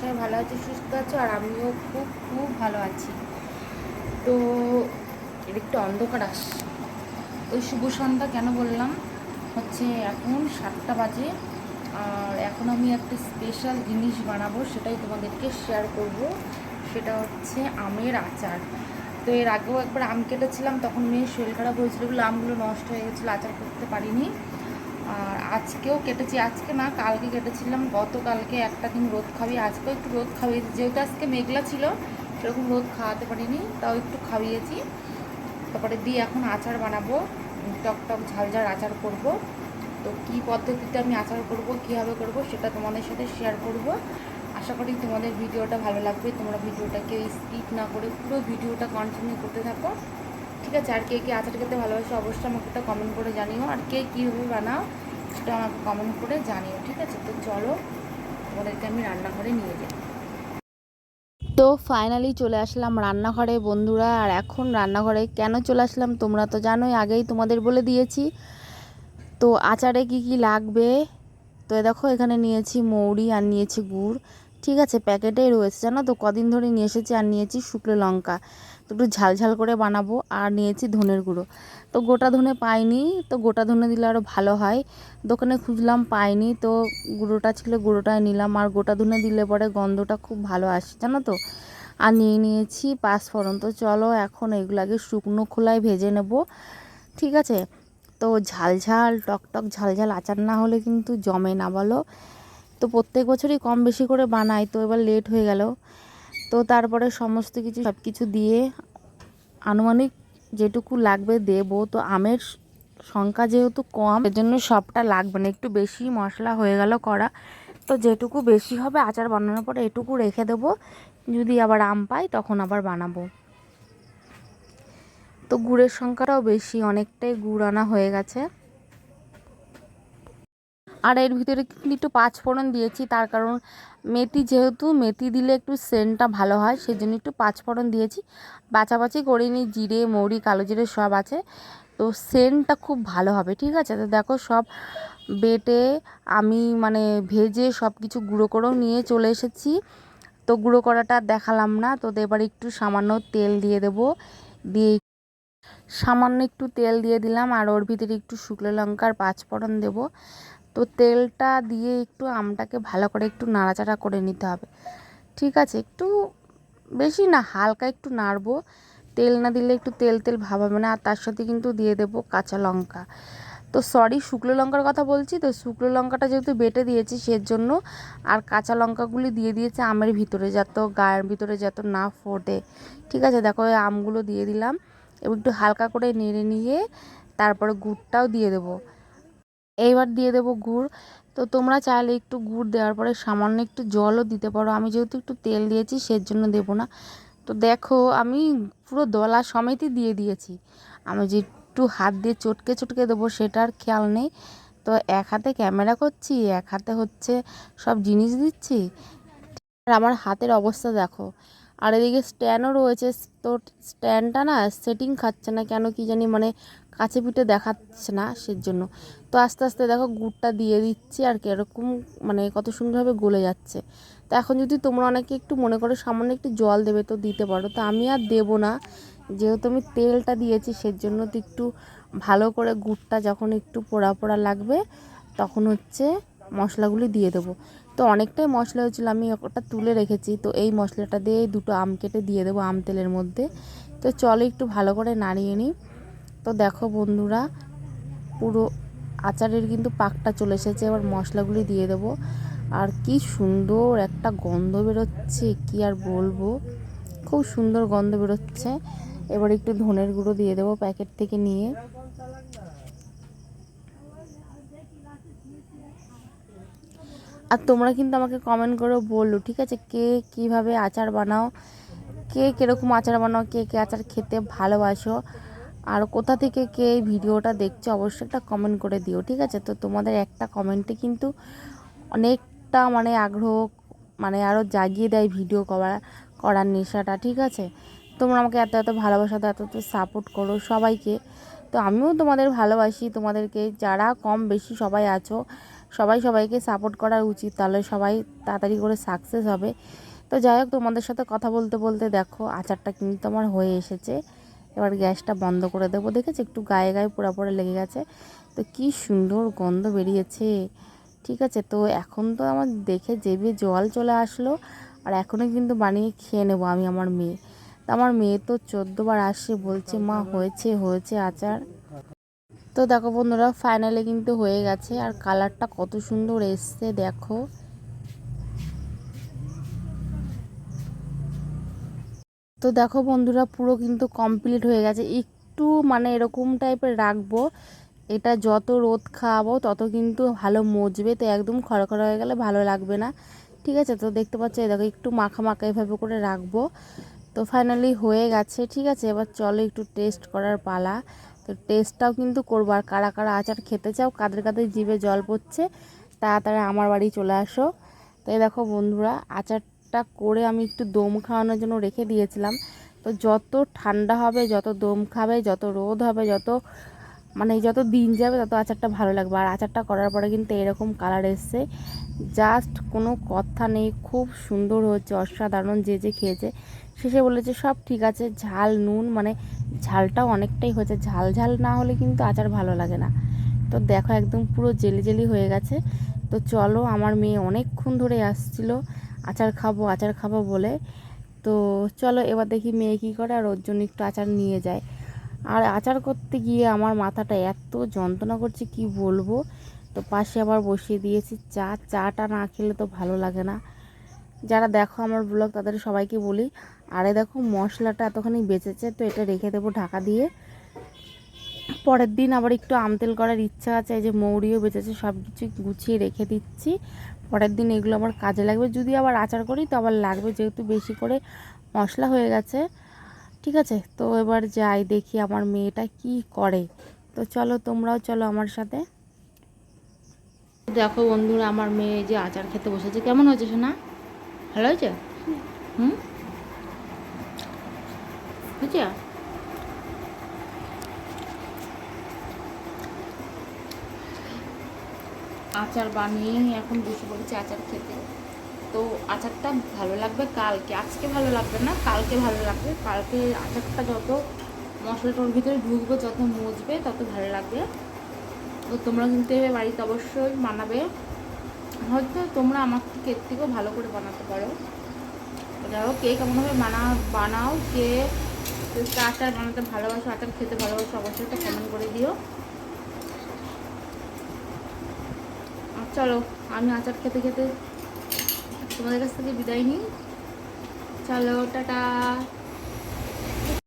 সবাই ভালো আছে, সুস্থ আছো, আর আমিও খুব খুব ভালো আছি। তো এর একটু অন্ধকার আস, ওই শুভ সন্ধ্যা কেন বললাম? হচ্ছে এখন সাতটা বাজে, আর এখন আমি একটা স্পেশাল জিনিস বানাবো, সেটাই তোমাদেরকে শেয়ার করব। সেটা হচ্ছে আমের আচার। তো এর আগেও একবার আম কেটেছিলাম, তখন মেয়ের শরীর খারাপ হয়েছিল, বলে আমগুলো নষ্ট হয়ে গেছিল, আচার করতে পারিনি। আর আজকেও কেটেছি, আজকে না, কালকে কেটেছিলাম, গতকালকে একটা দিন রোদ খাবি, আজকেও একটু রোদ খাওয়িয়েছি যেহেতু আজকে মেঘলা ছিল, সেরকম রোদ খাওয়াতে পারিনি, তাও একটু খাওয়িয়েছি তারপরে দিয়ে এখন আচার বানাবো, টক টক, ঝাল ঝাল আচার করব। তো কী পদ্ধতিতে আমি আচার করব, কীভাবে করব, সেটা তোমাদের সাথে শেয়ার করব। আশা করি তোমাদের ভিডিওটা ভালো লাগবে, তোমরা ভিডিওটাকে স্কিপ না করে পুরো ভিডিওটা কন্টিনিউ করতে থাকো। ঠিক আছে, আর কে কে আচার খেতে ভালোবাসো অবশ্যই আমাকে একটা কমেন্ট করে জানিও। আর কে কীভাবে বানাও সেটা আমাকে কমেন্ট করে জানিও, ঠিক আছে? তো চলো ওদেরকে আমি রান্নাঘরে নিয়ে যাই। তো ফাইনালি চলে আসলাম রান্নাঘরে বন্ধুরা, আর এখন রান্নাঘরে কেন চলে আসলাম তোমরা তো জানোই, আগেই তোমাদের বলে দিয়েছি। তো আচারে কি কি লাগবে? তো দেখো, এখানে নিয়েছি মৌরি আর নিয়েছি গুড়। ঠিক আছে, প্যাকেটেই রয়েছে, জানো তো? কদিন ধরে নিয়ে এসেছি আর নিয়েছি শুকনো লঙ্কা। তো একটু ঝাল ঝাল করে বানাবো আর নিয়েছি ধনের গুঁড়ো। তো গোটা ধনে পাইনি, তো গোটা ধনে দিলে আরও ভালো হয়। দোকানে খুঁজলাম, পাইনি, তো গুঁড়োটা ছিল, গুঁড়োটাই নিলাম। আর গোটা ধনে দিলে পরে গন্ধটা খুব ভালো আসে, জানো তো? আর নিয়ে নিয়েছি পাঁচফোড়ন। তো চলো এখন এগুলো আগে শুকনো খোলায় ভেজে নেব। ঠিক আছে? তো ঝাল ঝাল, টক টক ঝাল ঝাল আচার না হলে কিন্তু জমে না, বলো? তো প্রত্যেক বছরই কম বেশি করে বানাই, তো এবার লেট হয়ে গেল। তো তারপরে সমস্ত কিছু সব কিছু দিয়ে আনুমানিক যেটুকু লাগবে দেবো। তো আমের সংখ্যা যেহেতু কম এজন্য সবটা লাগবে না। একটু বেশি মশলা হয়ে গেল করা তো যেটুকু বেশি হবে, আচার বানানোর পরে এটুকু রেখে দেবো। যদি আবার আম পাই, তখন আবার বানাবো। তো গুড়ের সংখ্যাটাও বেশি, অনেকটাই গুড় আনা হয়ে গেছে। আর এর ভিতরে একটু পাঁচ ফোড়ন দিয়েছি, তার কারণ মেথি যেহেতু, মেথি দিলে একটু সেন্টটা ভালো হয় সেই জন্য একটু পাঁচ ফোড়ন দিয়েছি। বাছাবাছি করিনি, জিরে, মৌরি, কালো জিরে সব আছে। তো সেন্টটা খুব ভালো হবে, ঠিক আছে? তো দেখো সব বেটে আমি মানে ভেজে সব কিছু গুঁড়ো করেও নিয়ে চলে এসেছি। তো গুঁড়ো করাটা দেখালাম না, তো এবার একটু সামান্য তেল দিয়ে দেব। দিয়ে সামান্য একটু তেল দিয়ে দিলাম, আর ওর ভিতরে একটু শুকনো লঙ্কার পাঁচফোড়ন দেবো। তো তেলটা দিয়ে একটু আমটাকে ভালো করে একটু নাড়াচাড়া করে নিতে হবে। ঠিক আছে, একটু বেশি না, হালকা একটু নাড়বো। তেল না দিলে একটু তেল তেল ভাব হবে না, আর তার সাথে কিন্তু দিয়ে দেবো কাঁচা লঙ্কা। তো সরি শুকনো লঙ্কার কথা বলছি তো, শুকনো লঙ্কাটা যেহেতু বেটে দিয়েছি সের জন্য আর কাঁচা লঙ্কাগুলি দিয়ে দিয়েছে আমের ভিতরে যত গায়ের ভিতরে যত না ফোটে। ঠিক আছে, দেখো আমগুলো দিয়ে দিলাম। এবং একটু হালকা করে নেড়ে নিয়ে তারপরে গুড়টাও দিয়ে দেবো। এইবার দিয়ে দেবো গুড়। তো তোমরা চাইলে একটু গুড় দেওয়ার পরে সামান্য একটু জলও দিতে পারো। আমি যেহেতু একটু তেল দিয়েছি সের জন্য দেবো না। তো দেখো, আমি পুরো দলা সমেতই দিয়ে দিয়েছি। আমি যে একটু হাত দিয়ে চটকে চটকে দেবো সেটার খেয়াল নেই। তো এক হাতে ক্যামেরা করছি, এক হাতে হচ্ছে সব জিনিস দিচ্ছি। আর আমার হাতের অবস্থা দেখো। আর এদিকে স্ট্যান্ডও রয়েছে। তো স্ট্যান্ডটা না সেটিং খাচ্ছে না কেন কি জানি মানে কাছে পিঠে দেখাচ্ছে না সেজন্য। তো আস্তে আস্তে দেখো গুড়টা দিয়ে দিচ্ছি আর কীরকম মানে কত সুন্দরভাবে গলে যাচ্ছে। তো এখন যদি তোমরা অনেকে একটু মনে করো সামান্য একটু জল দেবে তো দিতে পারো। তো আমি আর দেবো না, যেহেতু আমি তেলটা দিয়েছি সেজন্য তো একটু ভালো করে গুড়টা যখন একটু পোড়া পোড়া লাগবে তখন হচ্ছে মশলাগুলি দিয়ে দেবো। তো অনেকটাই মশলা হয়েছিল, আমি ওটা তুলে রেখেছি। তো এই মশলাটা দিয়ে দুটো আম কেটে দিয়ে দেবো আম তেলের মধ্যে। তো চলো একটু ভালো করে নাড়িয়ে নিই। তো দেখো বন্ধুরা, পুরো আচারের কিন্তু পাকটা চলে এসেছে, এবার মশলাগুলি দিয়ে দেবো। আর কি সুন্দর একটা গন্ধ বেরোচ্ছে, কি আর বলব। খুব সুন্দর গন্ধ বেরোচ্ছে। এবার একটু ধনের গুঁড়ো দিয়ে দেবো প্যাকেট থেকে নিয়ে। আর তোমরা কিন্তু আমাকে কমেন্ট করে বলল ঠিক আছে? কে কীভাবে আচার বানাও? কে কীরকম আচার বানাও? কে কে আচার খেতে ভালোবাসো? আর কোথা থেকে কে এই ভিডিওটা দেখছ অবশ্যই একটা কমেন্ট করে দিও, ঠিক আছে? তো তোমাদের একটা কমেন্টে কিন্তু অনেকটা মানে আগ্রহ মানে আরও জাগিয়ে দেয় ভিডিও করা, করার নেশাটা, ঠিক আছে? তোমরা আমাকে এত এত ভালোবাসা এত এত সাপোর্ট করো সবাইকে। তো আমিও তোমাদের ভালোবাসি, তোমাদেরকে যারা কম বেশি সবাই আছো, সবাই সবাইকে সাপোর্ট করা উচিত, তাহলে সবাই তাড়াতাড়ি করে সাকসেস হবে। তো যাই হোক, তোমাদের সাথে কথা বলতে বলতে দেখো, আচারটা কিন্তু আমার হয়ে এসেছে। এবার গ্যাসটা বন্ধ করে দেবো। দেখেছি? একটু গায়ে গায়ে পোড়া পোড়া লেগে গেছে। তো কি সুন্দর গন্ধ বেরিয়েছে। ঠিক আছে? তো এখন তো আমার দেখে জেবে জল চলে আসলো। আর এখনও কিন্তু বানিয়ে খেয়ে নেব আমি আমার মেয়ে। তো আমার মেয়ে তো চোদ্দোবার আসে বলছে, মা, হয়েছে হয়েছে আচার। তো দেখো বন্ধুরা ফাইনালি কিন্তু হয়ে গেছে। আর কালারটা কত সুন্দর এসছে, দেখো। তো দেখো বন্ধুরা, পুরো কিন্তু কমপ্লিট হয়ে গেছে। একটু মানে এরকম টাইপের রাখব। এটা যত রোদ খাওয়াবো, তত কিন্তু ভালো মজবে। তো একদম খড়খড় হয়ে গেলে ভালো লাগবে না। ঠিক আছে? তো দেখতে পাচ্ছ দেখো, একটু মাখা মাখা এভাবে করে রাখব। তো ফাইনালি হয়ে গেছে, ঠিক আছে? এবার চলো একটু টেস্ট করার পালা। তো টেস্টটাও কিন্তু করব। আর কারা কারা আচার খেতে চাও, কাদের কাদের জিভে জল পড়ছে, তাড়াতাড়ি আমার বাড়ি চলে আসো। তো এই দেখো বন্ধুরা আচারটা করে আমি একটু দম খাওয়ানোর জন্য রেখে দিয়েছিলাম। তো যত ঠান্ডা হবে, যত দম খাবে, যত রোদ হবে, যত মানে যত দিন যাবে, তত আচারটা ভালো লাগবে। আর আচারটা করার পরে কিন্তু এরকম কালার এসছে। জাস্ট কোনো কথা নেই, খুব সুন্দর হচ্ছে অসাধারণ যে যে খেয়েছে। শেষে বলেছে, সব ঠিক আছে, ঝাল, নুন মানে ঝালটাও অনেকটাই হয়েছে। ঝাল ঝাল না হলে কিন্তু আচার ভালো লাগে না। তো দেখো, একদম পুরো জেলি জেলি হয়ে গেছে। তো চলো, আমার মেয়ে অনেকক্ষণ ধরে আসছিল। আচার খাব আচার খাব বলে। তো চলো এবার দেখি মেয়ে কী করে আর ওর জন্য একটু আচার নিয়ে যায়। আর আচার করতে গিয়ে আমার মাথাটা এত যন্ত্রণা করছে, কি বলব? তো পাশে আবার বসিয়ে দিয়েছি চা। চাটা না খেলে তো ভালো লাগে না। যারা দেখো আমার ব্লগ, তাদের সবাইকে বলি, আরে দেখো মশলাটা এতখানি বেঁচেছে, তো এটা রেখে দেবো ঢাকা দিয়ে। পরের দিন আবার একটু আমতেল করার ইচ্ছা আছে, এই যে মৌরিও বেঁচেছে সব কিছু গুছিয়ে রেখে দিচ্ছি। পরের দিন এগুলো আবার কাজে লাগবে। যদি আবার আচার করি তো আবার লাগবে যেহেতু বেশি করে মশলা হয়ে গেছে। ঠিক আছে? তো এবার যাই দেখি আমার মেয়েটা কি করে। তো চলো তোমরাও চলো আমার সাথে। দেখো বন্ধুরা, আমার মেয়ে যে আচার খেতে বসেছে। কেমন হয়েছে শোনা ভালো হয়েছে? হুম? হয়েছে? আচার বানিয়ে এখন বসে পড়েছি আচার খেতে। তো আচারটা ভালো লাগবে কালকে। আজকে ভালো লাগবে না, কালকে ভালো লাগবে। কালকে আচারটা যত মশলাটার ভিতরে ঢুকবে, যত মজবে, তত ভালো লাগবে। তো তোমরা কিন্তু বাড়িতে অবশ্যই বানাবে। হয়তো তোমরা আমার থেকে এর থেকেও ভালো করে বানাতে পারো। যাই হোক, কে কেমনভাবে বানা, বানাও, কে আচার বানাতে ভালোবাসো, আচার খেতে ভালোবাসো, অবশ্যই একটা কমেন্ট করে দিও আর চলো আমি আচার খেতে খেতে তোমাদের কাছ থেকে বিদায় নিই। চলো টাটা।